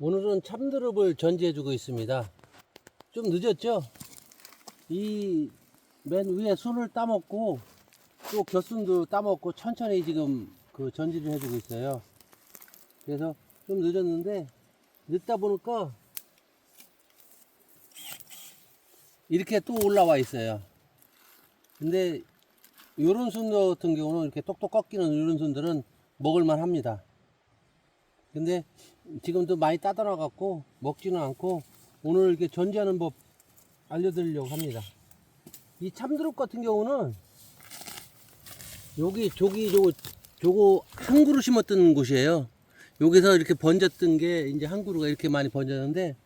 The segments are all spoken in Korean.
오늘은 참드릅을 전지해주고 있습니다. 좀 늦었죠? 이 맨 위에 순을 따먹고 또 겨순도 따먹고 천천히 지금 그 전지를 해주고 있어요. 그래서 좀 늦었는데 늦다 보니까 이렇게 또 올라와 있어요. 근데 요런 순 같은 경우는 이렇게 똑똑 꺾이는 이런 순들은 먹을만 합니다. 근데 지금도 많이 따다놔 갖고 먹지는 않고 오늘 이렇게 전지하는 법 알려드리려고 합니다. 이 참드럽 같은 경우는 여기 저기 저거 저거 한 그루 심었던 곳이에요. 여기서 이렇게 번졌던 게 이제 한 그루가 이렇게 많이 번졌는데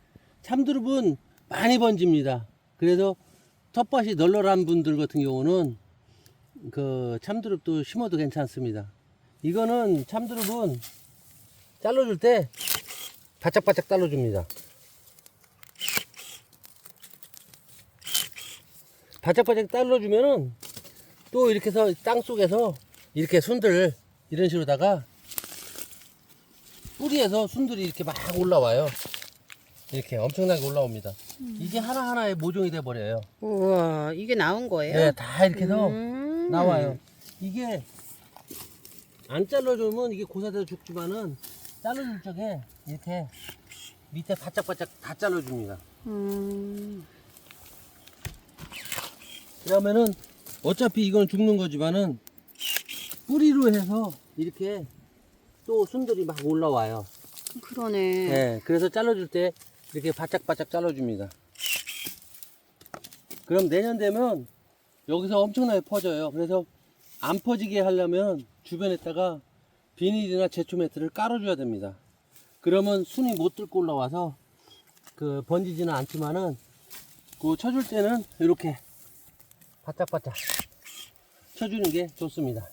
참드릅은 많이 번집니다. 그래서 텃밭이 널널한 분들 같은 경우는 그 참드릅도 심어도 괜찮습니다. 이거는 참드릅은 잘라줄 때 바짝바짝 잘라줍니다. 바짝바짝 잘라주면은 또 이렇게 해서 땅 속에서 이렇게 순들 이런 식으로다가 뿌리에서 순들이 이렇게 막 올라와요. 이렇게 엄청나게 올라옵니다. 이게 하나하나의 모종이 돼 버려요. 우와, 이게 나온 거예요? 네, 다 이렇게 해서 음. 나와요. 이게 안 잘라주면 이게 고사돼서 죽지만은 잘라줄 적에 이렇게 밑에 바짝바짝 다 잘라줍니다. 음. 그러면은 어차피 이건 죽는 거지만은 뿌리로 해서 이렇게 또 순들이 막 올라와요. 그러네. 네, 그래서 잘라줄 때 이렇게 바짝바짝 잘라줍니다. 그럼 내년 되면 여기서 엄청나게 퍼져요. 그래서 안 퍼지게 하려면 주변에다가 비닐이나 제초 매트를 깔아줘야 됩니다. 그러면 순이 못 들고 올라와서 그 번지지는 않지만은 그 쳐줄 때는 이렇게 바짝바짝 쳐주는 게 좋습니다.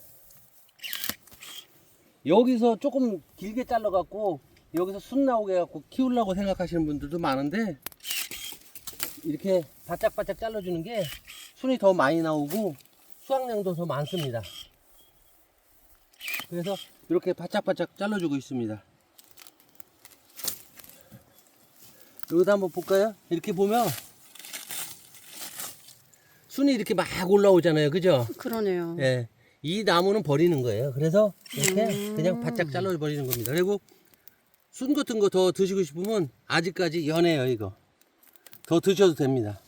여기서 조금 길게 잘라갖고 여기서 순 나오게 해갖고 키우려고 생각하시는 분들도 많은데 이렇게 바짝바짝 잘라주는 게 순이 더 많이 나오고 수확량도 더 많습니다. 그래서 이렇게 바짝바짝 잘라주고 있습니다. 여기다 한번 볼까요? 이렇게 보면 순이 이렇게 막 올라오잖아요. 그죠? 그러네요. 예. 이 나무는 버리는 거예요. 그래서 이렇게 음. 그냥 바짝 잘라 버리는 겁니다. 그리고 순 같은 거 더 드시고 싶으면 아직까지 연해요, 이거. 더 드셔도 됩니다.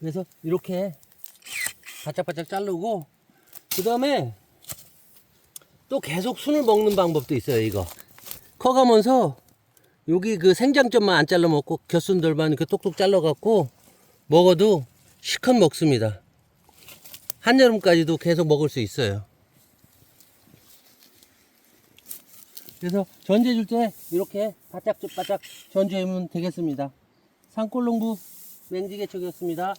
그래서 이렇게 바짝바짝 자르고 그 다음에 또 계속 순을 먹는 방법도 있어요, 이거. 커가면서 여기 그 생장점만 안 잘라 먹고 곁순들만 이렇게 똑똑 잘라 갖고 먹어도 시컷 먹습니다. 한여름까지도 계속 먹을 수 있어요. 그래서 전제 줄 때 이렇게 바짝 바짝 전제하면 되겠습니다. 산골농부 맹지개척이었습니다.